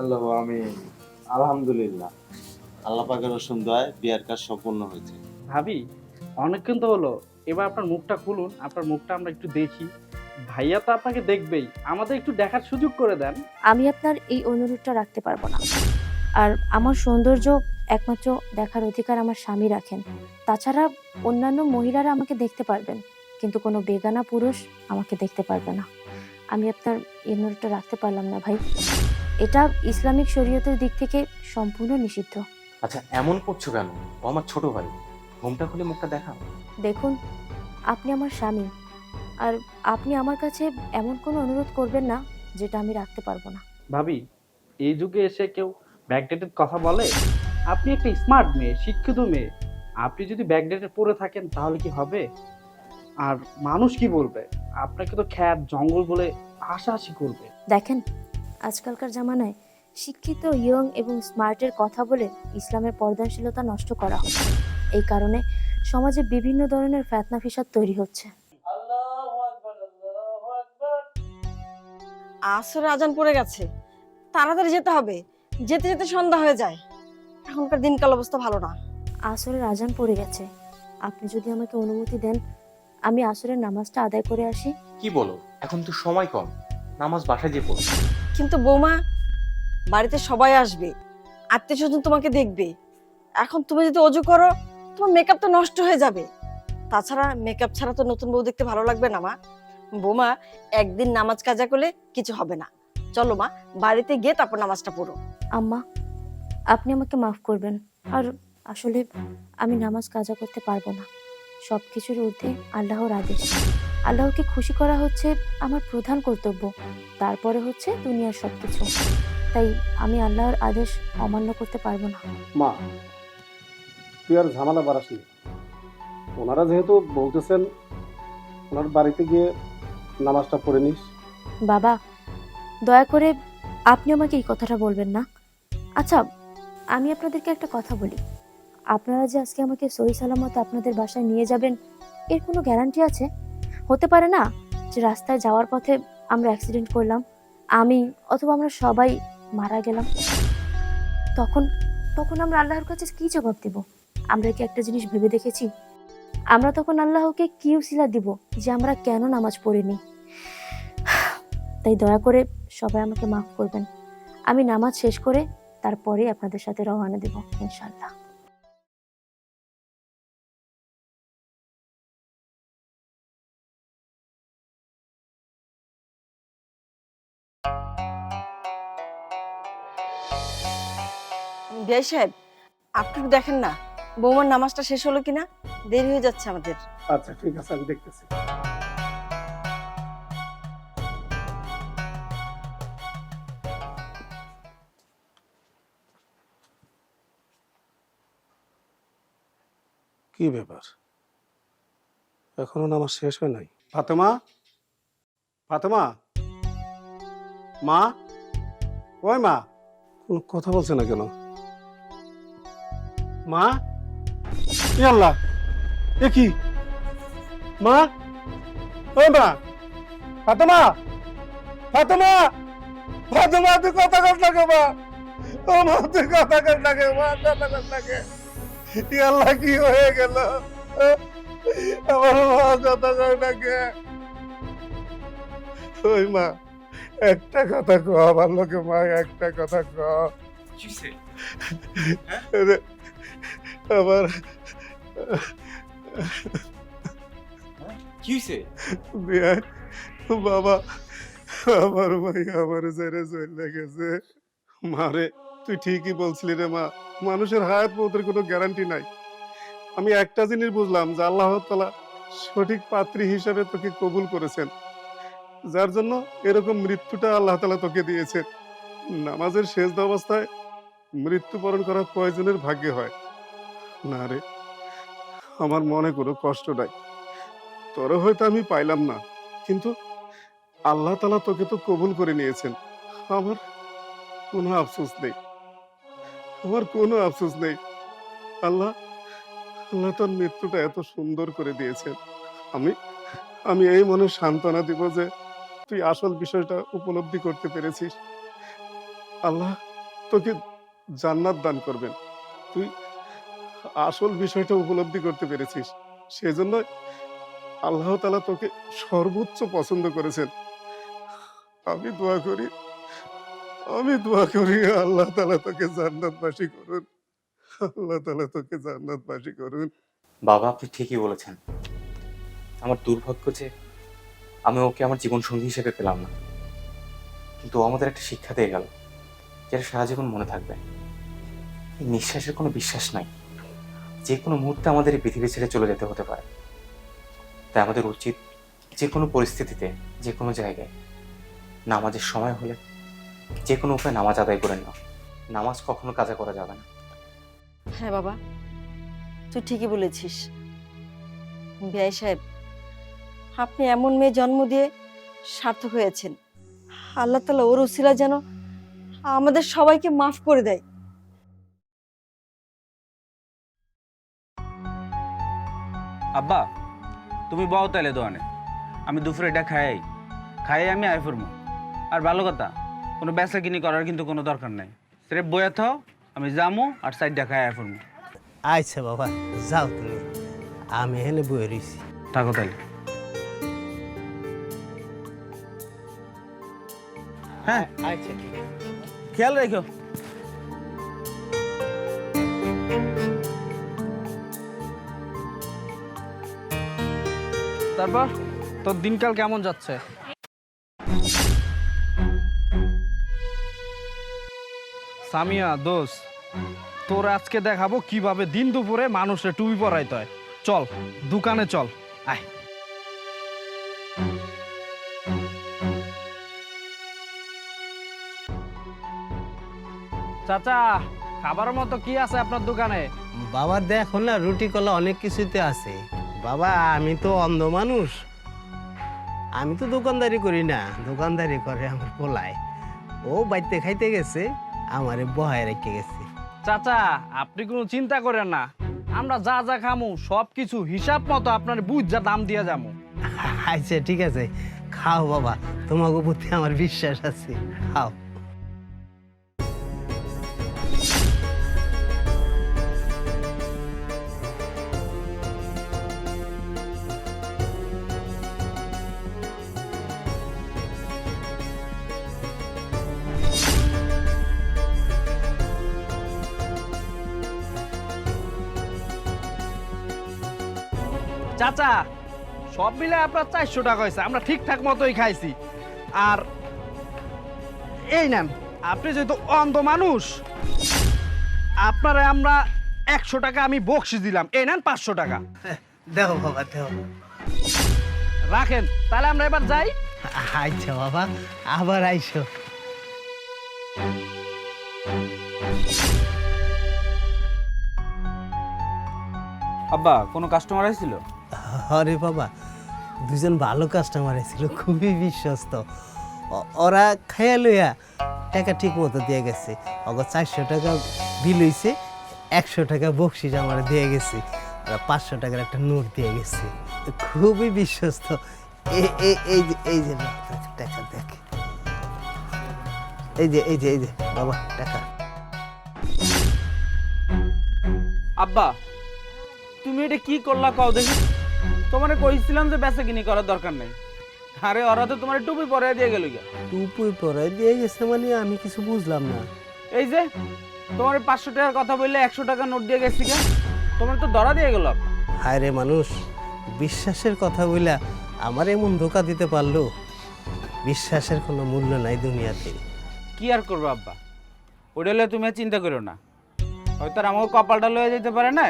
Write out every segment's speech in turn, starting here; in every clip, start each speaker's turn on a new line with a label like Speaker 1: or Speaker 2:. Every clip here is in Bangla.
Speaker 1: আল্লাহ আমি আলহামদুলিল্লাহ। আল্লাহ পাকের রসুন দয় বিয়ার কাজ সম্পূর্ণ হয়েছে।
Speaker 2: ভাবি অনেকক্ষণ তো হলো এবার আপনার মুখটা খুলুন আপনার মুখটা আমরা একটু দেখি। ভাইয়া তো আপনাকে দেখবেই আমাদের একটু দেখার সুযোগ করে দেন।
Speaker 3: আমি আপনার এই অনুরোধটা রাখতে পারব না। আর আমার সৌন্দর্য একমাত্র দেখার অধিকার আমার স্বামী রাখেন। তাছাড়া অন্যান্য মহিলারা আমাকে দেখতে পারবেন কিন্তু কোনো বেগানা পুরুষ আমাকে দেখতে পারবে না। আমি আপনার এই অনুরোধটা রাখতে পারলাম না ভাই। এটা ইসলামিক শরীয়তের দিক থেকে সম্পূর্ণ নিষিদ্ধ।
Speaker 4: আচ্ছা এমন করছ কেন? ও আমার ছোট ভাই। ঘুমটা খুলে মুখটা দেখাও।
Speaker 3: দেখুন আপনি আমার স্বামী। আর আপনি আমার কাছে এমন কোনো অনুরোধ করবেন না যেটা আমি রাখতে পারব না।
Speaker 2: ভাবি এই যুগে এসে কেউ ব্যাকডেটের কথা বলে? আপনি একটা স্মার্ট মেয়ে শিক্ষিত মেয়ে। আপনি যদি ব্যাকডেটে পড়ে থাকেন তাহলে কি হবে? আর মানুষ কি বলবে? আপনাকে তো খ্যাত জঙ্গল বলে হাসাহাসি করবে।
Speaker 3: দেখেন আজকালকার জামানায় শিক্ষিত ইয়ং এবং স্মার্টের কথা বলে ইসলামের পর্দাশীলতা নষ্ট করা হয় এই কারণে সমাজে বিভিন্ন ধরনের ফ্যাতনা ফিসাদ তৈরি হচ্ছে।
Speaker 5: আসরে আজান পড়ে গেছে। তাড়াতাড়ি যেতে হবে। যেতে যেতে সন্ধ্যা হয়ে যায়। এখনকার দিনকাল অবস্থা ভালো না।
Speaker 3: আসরের আজান পড়ে গেছে। আপনি যদি আমাকে অনুমতি দেন আমি আসরের নামাজটা আদায় করে আসি।
Speaker 4: কি বলো? এখন তো সময় কম। নামাজ বাসায় যে পড়ো।
Speaker 5: কিন্তু বৌমা, বাড়িতে সবাই আসবে। আত্মীয় স্বজন তোমাকে দেখবে। এখন তুমি যদি অজু করো, তোমার মেকআপ তো নষ্ট হয়ে যাবে। তাছাড়া মেকআপ ছাড়া তো নতুন বউ দেখতে ভালো লাগবে না, মা। বৌমা, একদিন নামাজ কাজা করলে কিছু হবে না। চলো, মা, বাড়িতে গিয়ে তারপর নামাজটা পড়ো।
Speaker 3: আম্মা, আপনি আমাকে মাফ করবেন। আর আসলে আমি নামাজ কাজা করতে পারব না। সব কিছুর ঊর্ধ্বে আল্লাহর আদেশ। আল্লাহকে খুশি করা হচ্ছে আমার প্রধান কর্তব্য তারপরে হচ্ছে দুনিয়ার সব কিছু তাই আমি আল্লাহর আদেশ অমান্য করতে পারব না।
Speaker 6: মা তুই আর ঝামেলা বাড়াসনি ওনারা যেহেতু বলতেছেন ওনার বাড়িতে গিয়ে নামাজটা পড়ে নিস।
Speaker 3: বাবা দয়া করে আপনি আমাকে এই কথাটা বলবেন না। আচ্ছা আমি আপনাদেরকে একটা কথা বলি। আপনারা যে আজকে আমাকে সহি সালামত আপনাদের বাসায় নিয়ে যাবেন, এর কোনো গ্যারান্টি আছে? হতে পারে না যে রাস্তায় যাওয়ার পথে আমরা অ্যাক্সিডেন্ট করলাম, আমি অথবা আমরা সবাই মারা গেলাম। তখন তখন আমরা আল্লাহর কাছে কি জবাব দেব? আমরা কি একটা জিনিস ভেবে দেখেছি? আমরা তখন আল্লাহকে কি উসিলা দিব যে আমরা কেন নামাজ পড়িনি? তাই দয়া করে সবাই আমাকে মাফ করবেন। আমি নামাজ শেষ করে তারপরে আপনাদের সাথে রওনা দেব ইনশাল্লাহ
Speaker 5: বিয়াই সাহেব আপনি দেখেন না বৌমার নামাজটা শেষ হলো কিনা? দেরি হয়ে যাচ্ছে আমাদের।
Speaker 6: আচ্ছা ঠিক আছে আমি দেখতেছি। কি ব্যাপার? এখনও নামাজ শেষ হয় নাই? ফাতেমা? ফাতেমা? মা? ওই মা? কোনো কথা বলছে না কেন? মা? আল্লাহ এ কি? মা? ওই মা ফাতেমা ফাতেমা ফাতেমা তুই কথা কর লাগে মা? ও মা তুই কথা কর লাগে মা কথা কর লাগে ই আল্লাহ কি হয়ে গেল? আমার মা কথা কর লাগে ওই মা একটা কথা কো আমার লোকে মা একটা কথা কো আরে, আমার
Speaker 4: কি হয়েছে
Speaker 6: বিয়ার বাবা আমার ভাই আমার ছেড়ে চলে গেছে। মারে তুই ঠিকই বলছিলি রে মা মানুষের হায়াত মতের কোনো গ্যারান্টি নাই। আমি একটা জিনিস বুঝলাম যে আল্লাহ তালা সঠিক পাত্রী হিসাবে তোকে কবুল করেছেন। যার জন্য এরকম মৃত্যুটা আল্লাহ তালা তোকে দিয়েছেন। নামাজের শেষ অবস্থায় মৃত্যুবরণ করা প্রয়োজনের ভাগ্যে হয়? না রে, আমার মনে কোনো কষ্ট নাই। তোরও হয়তো আমি পাইলাম না, কিন্তু আল্লাহ তালা তোকে তো কবুল করে নিয়েছেন। আমার কোনো আফসোস নেই। আমার কোনো আফসোস নেই। আল্লাহ আল্লাহ তোর মৃত্যুটা এত সুন্দর করে দিয়েছেন। আমি আমি এই মনে সান্ত্বনা দিব যে তুই আসল বিষয়টা উপলব্ধি করতে পেরেছিস। আল্লাহ তোকে জান্নাত দান করবেন। তুই আসল বিষয়টা উপলব্ধি করতে পেরেছিস। সেজন্য আল্লাহ তালা তোকে সর্বোচ্চ পছন্দ করেছেন। আমি দোয়া করি, আমি দোয়া করি আল্লাহ তালা তোকে জান্নাতবাসী করুন। আল্লাহ তালা তোকে জান্নাতবাসী করুন।
Speaker 4: বাবা, আপনি ঠিকই বলেছেন। আমার দুর্ভাগ্য যে আমি ওকে আমার জীবন সঙ্গী হিসেবে পেলাম না। কিন্তু আমাদের একটা শিক্ষা দিয়ে গেল, যেটা সারা জীবন মনে থাকবে। নিঃশ্বাসের কোনো বিশ্বাস নাই। যে কোনো মুহূর্তে আমাদের এই পৃথিবী ছেড়ে চলে যেতে হতে পারে। তাই আমাদের উচিত যে কোনো পরিস্থিতিতে যে কোনো জায়গায় নামাজের সময় হলে যে কোনো উপায়ে নামাজ আদায় করে নেওয়া নামাজ কখনো কাজা করা যাবে না।
Speaker 5: হ্যাঁ বাবা, তুই ঠিকই বলেছিস। বিআই সাহেব, আপনি এমন মেয়ে জন্ম দিয়ে সার্থক হয়েছেন। আল্লাহ তালা ওর উসিলা যেন আমাদের সবাইকে মাফ করে দেয়।
Speaker 7: আব্বা তুমি বও তাইলে দোয়ানে। আমি দুপুরে এটা খাই খাই আমি আয় ফিরবো আর ভালো কথা কোনো বেচা কিনি করার কিন্তু কোনো দরকার নাই। স্রেফ বইয়া থাও আমি যামু আর সাইডটা খাই আয় ফিরবো
Speaker 8: আচ্ছা বাবা যাও তুমি। আমি এখানে বয়ে রয়েছি
Speaker 7: থাকো তাইলে। হ্যাঁ।
Speaker 8: আচ্ছা
Speaker 7: খেয়াল রেখো
Speaker 2: তারপর তোর দিনকাল কেমন যাচ্ছে? সামিয়া দোষ তোর আজকে দেখাবো কীভাবে দিন দুপুরে মানুষের টুপি পরাইতে হয়। চল, দোকানে চল। আয়। চাচা খাবার মতো কি আছে আপনার দোকানে?
Speaker 8: বাবা, দেখো না, রুটি কলা অনেক কিছুতে আছে। বাবা আমি তো অন্ধ মানুষ। আমি তো দোকানদারি করি না। দোকানদারি করে আমার পোলায়। ও বাইতে খাইতে গেছে আমারে বহায় রেখে গেছে।
Speaker 2: চাচা আপনি কোনো চিন্তা করেন না। আমরা যা যা খামু সব কিছু হিসাব মতো আপনার বুঝ যা দাম দিয়ে যাব
Speaker 8: আচ্ছা ঠিক আছে। খাও বাবা তোমাকে প্রতি আমার বিশ্বাস আছে। খাও।
Speaker 2: চাচা সব মিলে আপনার চারশো টাকা হয়েছে আমরা ঠিকঠাক মতোই খাইছি। আর এই নেন আপনি যেহেতু অন্ধ মানুষ আপনারে আমরা একশো টাকা আমি বকশিস দিলাম। এই নেন পাঁচশো টাকা।
Speaker 8: দেখো বাবা দেখো।
Speaker 2: রাখেন তাহলে আমরা এবার যাই।
Speaker 8: আচ্ছা বাবা আবার আইসো।
Speaker 7: আব্বা কোনো কাস্টমার আসছিল
Speaker 8: আরে বাবা, দুজন ভালো কাস্টমার ছিল, খুবই বিশ্বস্ত। ওরা খাইয়া লইয়া টাকা ঠিক মতো দিয়ে গেছে। অগ চারশো টাকা বিল হইছে, একশো টাকা বকশিস আমার দিয়ে গেছে, আর পাঁচশো টাকার একটা নোট দিয়ে গেছে। খুবই বিশ্বস্ত। এই যে এই যে, টাকা দেখ। এই যে এই যে এই যে, বাবা, টাকা।
Speaker 7: আব্বা, তুমি এটা কি করলা কও দেখি। তোমারে কইছিলাম যে বেচা কিনি করার দরকার নাই। আরে ওরা তো তোমার টুপি পরে দিয়ে গেল গিয়া।
Speaker 8: টুপুই পরে দিয়ে গেছে মানে আমি কিছু বুঝলাম না।
Speaker 7: এই যে তোমার পাঁচশো টাকার কথা বললে একশো টাকা নোট দিয়ে গেছি কেন তোমার তো ধরা দিয়ে গেল।
Speaker 8: হায় রে মানুষ বিশ্বাসের কথা বইলা আমার এমন ধোকা দিতে পারল? বিশ্বাসের কোনো মূল্য নাই দুনিয়াতে।
Speaker 7: কি আর করব আব্বা? ওটা হলে তুমি আর চিন্তা করো না। হয়তো আর আমাকে কপালটা লয়ে যেতে পারে না?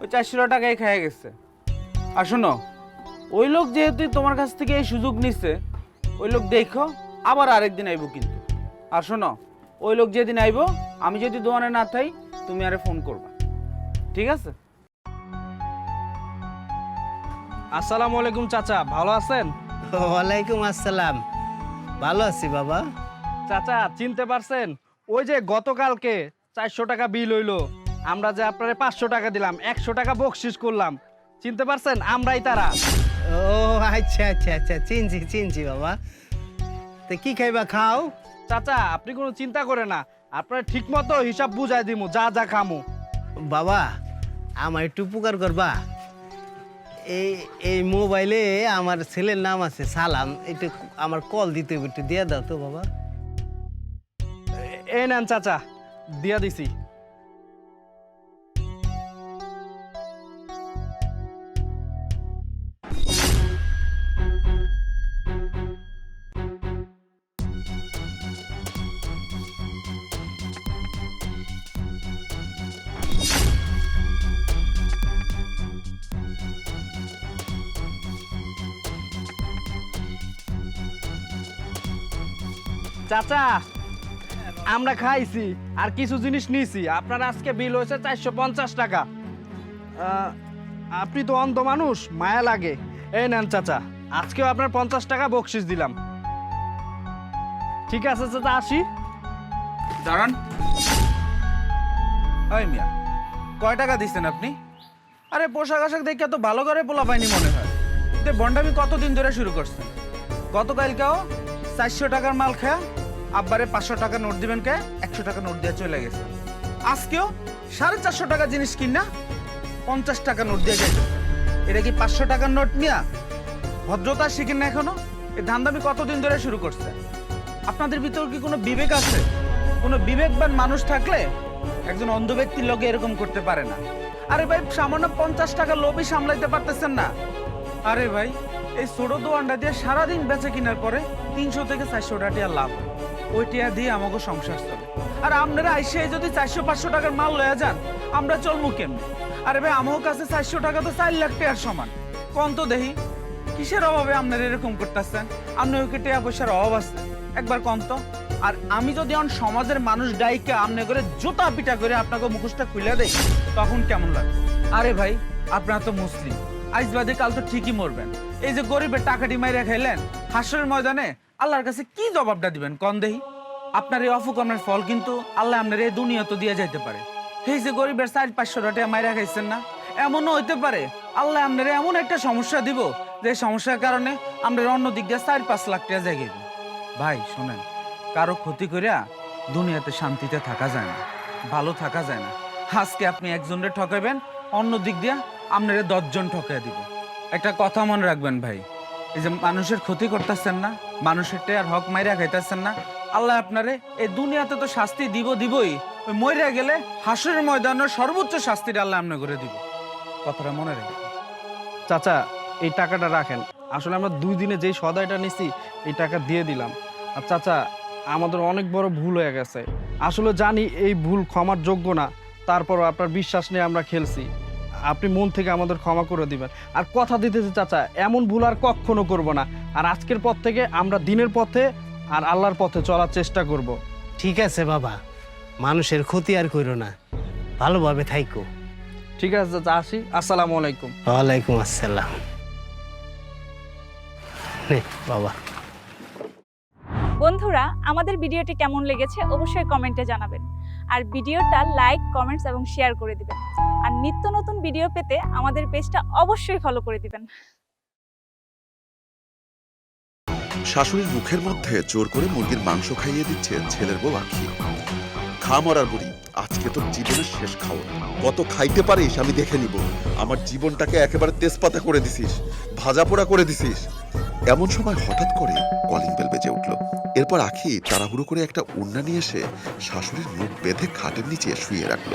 Speaker 7: ওই চারশো টাকাই খেয়ে গেছে। আর শোনো ওই লোক যেহেতু তোমার কাছ থেকে এই সুযোগ নিচ্ছে ওই লোক দেখো আবার আরেকদিন আইবো কিন্তু। আর শোনো ওই লোক যেদিন আইবো আমি যদি দোকানে না থাই তুমি আরে ফোন করবা। ঠিক আছে?
Speaker 2: আসসালামু আলাইকুম চাচা ভালো আছেন?
Speaker 8: ওয়ালাইকুম আসসালাম। ভালো আছি বাবা।
Speaker 2: চাচা চিনতে পারছেন? ওই যে গতকালকে চারশো টাকা বিল হইল আমরা যে আপনারে পাঁচশো টাকা দিলাম একশো টাকা বকশিস করলাম চিনতে পারছেন? আমরাই তারা।
Speaker 8: ও আচ্ছা আচ্ছা আচ্ছা। চিনছি চিনছি বাবা। তো কি খাইবা খাও?
Speaker 2: চাচা আপনি কোনো চিন্তা করে না। আপনার ঠিক মতো হিসাব বুঝাই দিমু যা যা খামু।
Speaker 8: বাবা আমার একটু উপকার করবা। এই এই মোবাইলে আমার ছেলের নাম আছে সালাম। একটু আমার কল দিতে হবে, একটু দিয়ে দাও তো বাবা।
Speaker 2: এই নেন চাচা দিয়া দিছি। চাচা, আমরা খাইছি আর কিছু জিনিস নিয়েছি আপনার আজকে বিল হয়েছে চারশো পঞ্চাশ টাকা। আপনি তো অন্ধ মানুষ, মায়া লাগে। এই নেন চাচা, আজকেও আপনার পঞ্চাশ টাকা বকশিস দিলাম। ঠিক আছে চাচা, আসি।
Speaker 7: দাঁড়ান। ওই মিয়া, কয় টাকা দিচ্ছেন আপনি? আরে, পোশাক আশাক দেখে তো ভালো করে পোলা পাইনি মনে হয়। বন্ডামি কতদিন ধরে শুরু করছেন? গতকালকেও চারশো টাকার মাল খেয়া আব্বারে পাঁচশো টাকা নোট দিবেন কে? একশো টাকা নোট দিয়ে চলে গেছে। আজকেও সাড়ে চারশো টাকা জিনিস কিনা পঞ্চাশ টাকা নোট দিয়ে গেছে। এটা কি পাঁচশো টাকার নোট মিয়া? ভদ্রতা শিখেন না এখনও? এই ধান্দামি কতদিন ধরে শুরু করছে? আপনাদের ভিতর কি কোনো বিবেক আছে? কোনো বিবেকবান মানুষ থাকলে একজন অন্ধ ব্যক্তির লগে এরকম করতে পারে না। আরে ভাই, সামান্য পঞ্চাশ টাকা লোভই সামলাইতে পারতেছেন না। আরে ভাই এই ছোট দোয়ানটা দিয়ে সারাদিন বেচে কেনার পরে তিনশো থেকে চারশো টাকা লাভ। ওই টিয়া দিয়ে আমাকে সংসার চলে। আর আপনারা আইসে যদি চারশো, পাঁচশো টাকার মাল লয়ে যান, আমরা চলমু কেমনি? আরে ভাই আমার কাছে চারশো টাকা তো চার লাখ টাকার সমান। কম তো দেখি, কিসের অভাবে আপনারা এরকম করতেছেন? আপনি ওকে টাকা পয়সার অভাব আছে? একবার কম তো। আর আমি যদি এখন সমাজের মানুষ ডাইকে আমনে করে জুতা পিটা করে আপনাকে মুখোশটা খুলে দেই, তখন কেমন লাগে? আরে ভাই, আপনারা তো মুসলিম। আজ বাদে কাল তো ঠিকই মরবেন। এই যে গরিবের টাকাটি মাইরা খাইলেন, হাসরের ময়দানে আল্লাহর কাছে কি জবাবটা দিবেন? কন দেহি আপনার এই অফুকর্মের ফল কিন্তু আল্লাহ আপনার এই দুনিয়া তো দিয়ে যাইতে পারে। এই যে গরিবের চার পাঁচশো টাকা মাইরা খাইছেন না, এমনও হইতে পারে আল্লাহ আপনার এমন একটা সমস্যা দিব, যে সমস্যার কারণে আমরা অন্য দিক দিয়ে চার পাঁচ লাখ টাকা জায়গায় ভাই, শোনেন, কারও ক্ষতি করিয়া দুনিয়াতে শান্তিতে থাকা যায় না, ভালো থাকা যায় না। আজকে আপনি একজনের ঠকাবেন অন্য দিক দিয়া আপনারে দশজন ঠকাই দিব। একটা কথা মনে রাখবেন ভাই, এই যে মানুষের ক্ষতি করতেছেন না মানুষের আর হক মাইরা খাইতেছেন না, আল্লাহ আপনারে এই দুনিয়াতে তো শাস্তি দিব দিবই, ওই মইরা গেলে হাসরের ময়দানের সর্বোচ্চ শাস্তিটা আল্লাহ আপনার করে দিব। কথাটা মনে রাখবেন।
Speaker 2: চাচা, এই টাকাটা রাখেন। আসলে আমরা দুই দিনে যেই সদাইটা নিছি, এই টাকা দিয়ে দিলাম। আর চাচা, আমাদের অনেক বড় ভুল হয়ে গেছে। আসলে জানি এই ভুল ক্ষমার যোগ্য না, তারপরও আপনার বিশ্বাস নিয়ে আমরা খেলছি। আপনি মন থেকে আমাদের ক্ষমা করে দিবেন। আর কথা দিতেছি চাচা এমন ভুল আর কখনো করব না। আর আজকের পর থেকে আমরা দিনের পথে আর আল্লাহর পথে চলার চেষ্টা করব।
Speaker 8: ঠিক আছে বাবা মানুষের ক্ষতি আর করো না। ভালোভাবে থাইকো।
Speaker 2: ঠিক আছে চাচা আসি। আসসালামু আলাইকুম।
Speaker 8: ওয়ালাইকুম আসসালাম। নে, বাবা।
Speaker 9: বন্ধুরা আমাদের ভিডিওটি কেমন লেগেছে অবশ্যই কমেন্টে জানাবেন। আর ভিডিওটা লাইক কমেন্টস এবং শেয়ার করে দিবেন। আর নিত্য নতুন ভিডিও পেতে আমাদের পেজটা অবশ্যই ফলো করে দিবেন।
Speaker 10: শাশুড়ির মুখের মধ্যে জোর করে মুরগির মাংস খাইয়ে দিচ্ছে ছেলের বউ আখি। খা মরার বুড়ি, আজকে তোর জীবনের শেষ খাও কত খাইতে পারিস আমি দেখে নিব। আমার জীবনটাকে একেবারে তেজপাতা করে দিছিস ভাজা পোড়া করে দিছিস। এমন সময় হঠাৎ করে এরপর আখি তাড়াহুড়ো করে একটা উন্না নিয়ে এসে শাশুড়ির মুখ বেঁধে খাটের নিচে শুয়ে রাখল।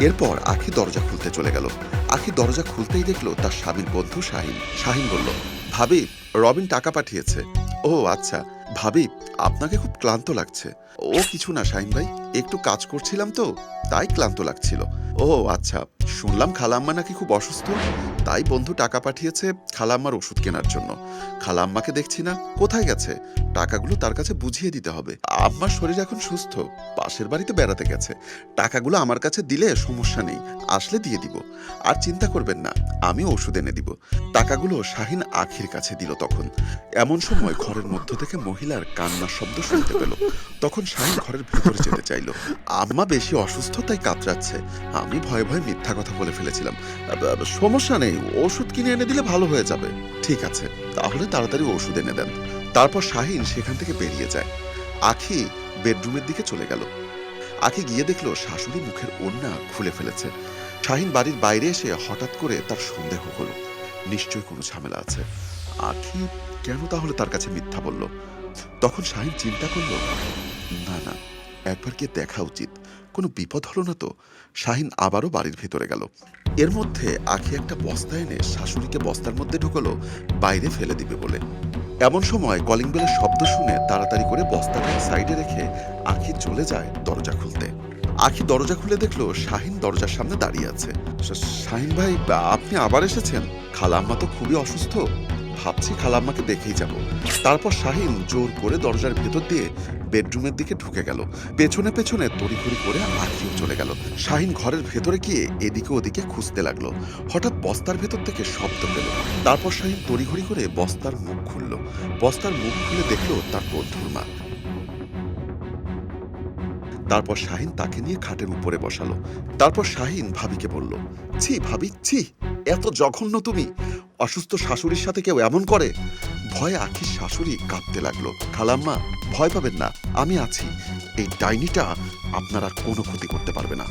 Speaker 10: এরপর আখি দরজা খুলতে চলে গেল। আখি দরজা খুলতেই দেখল তার স্বামীর বন্ধু শাহিন। শাহিন বলল, ভাবি, রবিন টাকা পাঠিয়েছে। ও আচ্ছা। ভাবি, আপনাকে খুব ক্লান্ত লাগছে। ও কিছু না, শাহিন ভাই। একটু কাজ করছিলাম তো, তাই ক্লান্ত লাগছিল। ও আচ্ছা শুনলাম খালাম্মা নাকি খুব অসুস্থ? তাই বন্ধু টাকা পাঠিয়েছে খালাম্মার ওষুধ কেনার জন্য। খালাম্মাকে দেখছি না, কোথায় গেছে? টাকাগুলো তার কাছে বুঝিয়ে দিতে হবে। আম্মার শরীর এখন সুস্থ, পাশের বাড়িতে বেড়াতে গেছে। টাকাগুলো আমার কাছে দিলে সমস্যা নেই, আসলে দিয়ে দিব। আর চিন্তা করবেন না আমি ওষুধ এনে দিব। টাকাগুলো শাহিন আখির কাছে দিল তখন। এমন সময় ঘরের মধ্য থেকে মহিলার কান্নার শব্দ শুনতে পেল। তখন শাহিন ঘরের ভেতরে যেতে চাইল। আম্মা বেশি অসুস্থ, তাই কাতরাচ্ছে। আমি ভয়ে ভয়ে মিথ্যা কথা বলে ফেলেছিলাম। সমস্যা নেই, ওষুধ কিনে এনে দিলে ভালো হয়ে যাবে। ঠিক আছে, তাহলে তাড়াতাড়ি ওষুধ এনে দেন। তারপর শাহিন সেখান থেকে বেরিয়ে যায়। আখি বেডরুমের দিকে চলে গেল। আখি গিয়ে দেখল শাশুড়ি মুখের ওড়না খুলে ফেলেছে। শাহিন বাড়ির বাইরে এসে হঠাৎ করে তার সন্দেহ হলো। নিশ্চয় কোনো ঝামেলা আছে। আখি কেন তাহলে তার কাছে মিথ্যা বলল? তখন শাহিন চিন্তা করল, না না, একবার গিয়ে দেখা উচিত। কোনো বিপদ হলো না তো? শাহিন আবারও বাড়ির ভেতরে গেল। এর মধ্যে আখি একটা বস্তা এনে শাশুড়িকে বস্তার মধ্যে ঢুকলো, বাইরে ফেলে দিবে বলে। এমন সময় কলিং বেলের শব্দ শুনে তাড়াতাড়ি করে বস্তাটা সাইডে রেখে আখি চলে যায় দরজা খুলতে। আখি দরজা খুলে দেখল শাহিন দরজার সামনে দাঁড়িয়ে আছে। শাহিন ভাই, আপনি আবার এসেছেন? খালাম্মা তো খুবই অসুস্থ। ভাবছি খালাম্মাকে দেখেই যাব। তারপর শাহিন জোর করে দরজার ভেতর দিয়ে বেডরুমের দিকে ঢুকে গেল। পেছনে পেছনে তড়িঘড়ি করে আখিও চলে গেল। শাহিন ঘরের ভেতরে গিয়ে এদিকে ওদিকে খুঁজতে লাগল। হঠাৎ বস্তার ভেতর থেকে শব্দ পেল। তারপর শাহিন তড়িঘড়ি করে বস্তার মুখ খুলল। বস্তার মুখ খুলে দেখল তার বন্ধুর মা। তারপর শাহিন তাকে নিয়ে খাটের উপরে বসালো। তারপর শাহিন ভাবিকে বলল, ছি ভাবি, ছি, এত জঘন্য তুমি। অসুস্থ শাশুড়ির সাথে কেউ এমন করে? ভয়ে আখির শাশুড়ি কাঁদতে লাগল। খালাম্মা, ভয় পাবেন না, আমি আছি। এই ডাইনিটা আপনার আর কোনো ক্ষতি করতে পারবে না।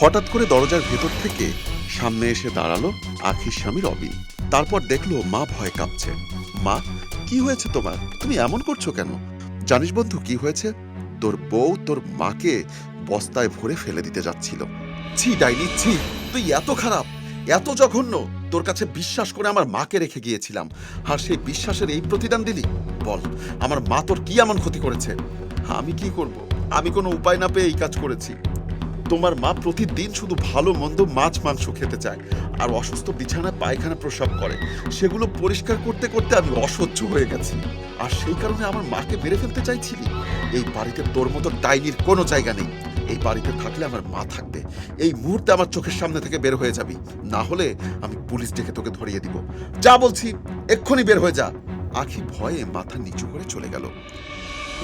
Speaker 10: হঠাৎ করে দরজার ভেতর থেকে সামনে এসে দাঁড়াল আখির স্বামী রবিন। তারপর দেখল মা ভয় কাঁপছে। মা, কি হয়েছে তোমার? তুমি এমন করছ কেন? জানিস বন্ধু, কি হয়েছে? তোর বউ তোর মাকে বস্তায় ভরে ফেলে দিতে যাচ্ছিল। ছি, ডাইনি, ছি, তুই এত খারাপ, এত জঘন্য। তোর কাছে বিশ্বাস করে আমার মাকে রেখে গিয়েছিলাম। আর সেই বিশ্বাসের এই প্রতিদান দিলি? বল, আমার মা তোর কি এমন ক্ষতি করেছে? আমি কি করব? আমি কোনো উপায় না পেয়ে এই কাজ করেছি। তোমার মা প্রতিদিন শুধু ভালো মন্দ মাছ মাংস খেতে চায়, আর অসুস্থ বিছানায় পায়খানা প্রসব করে। সেগুলো পরিষ্কার করতে করতে আমি অসহ্য হয়ে গেছি। আর সেই কারণে আমার মাকে মেরে ফেলতে চাইছিলি? এই বাড়িতে তোর মতো ডাইনির কোনো জায়গা নেই। এই বাড়িতে থাকলে আমার মা থাকবে। এই মুহূর্তে আমার চোখের সামনে থেকে বের হয়ে যাবি। না হলে আমি পুলিশ ডেকে তোকে ধরিয়ে দিব। যা বলছি, এক্ষুনি বের হয়ে যা। আখি ভয়ে মাথা নিচু করে চলে গেল।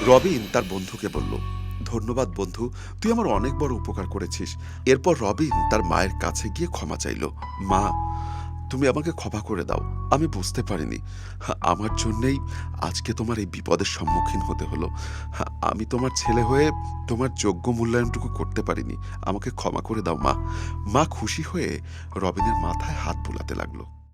Speaker 10: রবিন তার বন্ধুকে বলল, ধন্যবাদ বন্ধু, তুই আমার অনেক বড় উপকার করেছিস। এরপর রবিন তার মায়ের কাছে গিয়ে ক্ষমা চাইল। মা তুমি আমাকে ক্ষমা করে দাও। আমি বুঝতে পারিনি। আমার জন্যেই আজকে তোমার এই বিপদের সম্মুখীন হতে হলো। আমি তোমার ছেলে হয়ে তোমার যোগ্য মূল্যায়নটুকু করতে পারিনি। আমাকে ক্ষমা করে দাও, মা। মা খুশি হয়ে রবিনের মাথায় হাত বুলাতে লাগল।